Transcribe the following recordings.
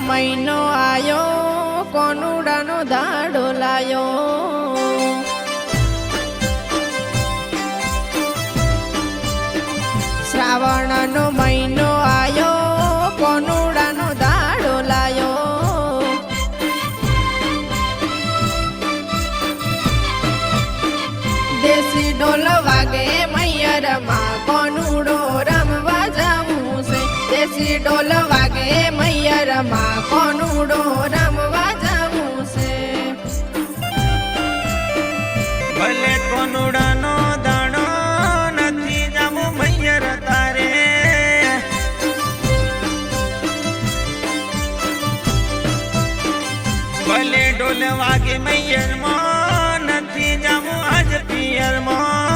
મહિનો આયો, કોનુડાનો દાડો લાયો. શ્રાવણનો મહિનો આયો, કોનુડાનો દાડો લાયો. દેશી ઢોલ વાગે મૈયરમાં, કોનુડો રમવા જાવું છે. દેશી ઢોલ વાગે જાવું ભલે કોનુડાનો દાણો નથી જામું મૈયર તારે. ભલે ઢોલ વાગે મૈયરમાં, નથી જામું આજ પિયરમાં.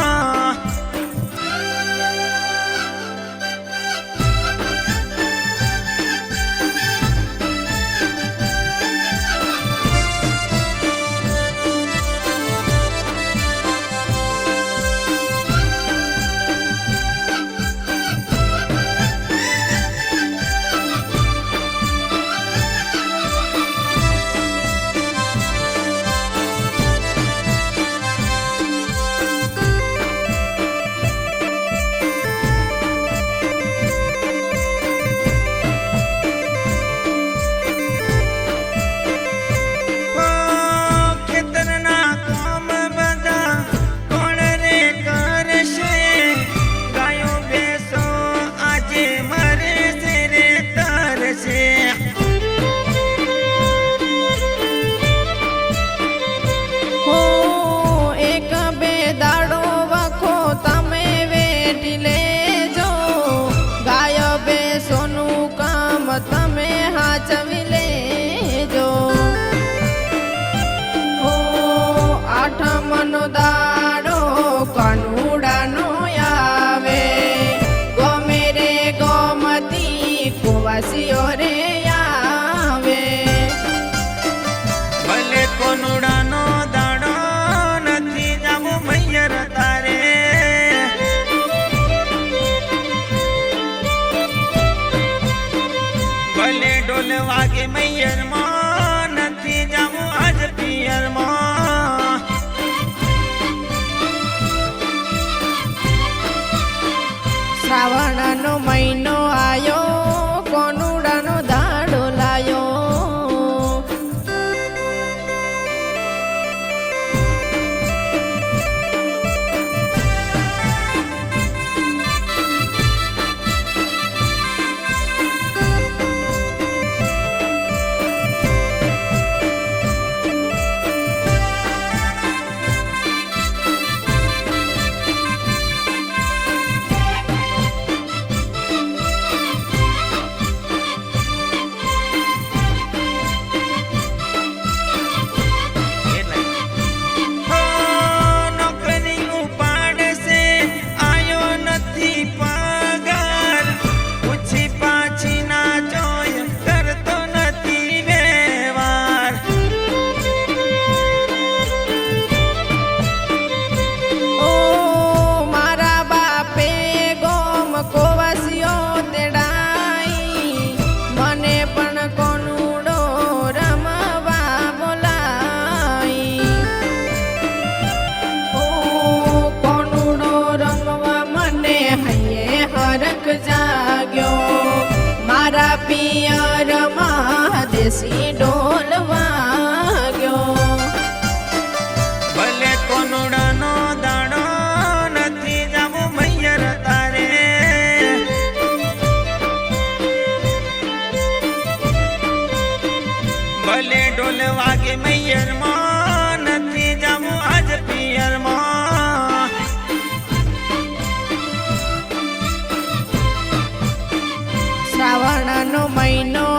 કુવાસીઓ રે આવે. ભલે કોનુડાનો દાણો નથી મૈયર તારે. ભલે ઢોલ વાગે નથી જામું આજ પિયરમાં. શ્રાવણનો મહિનો આયો પિયરમાં દેશી ઢોલ I know, my no.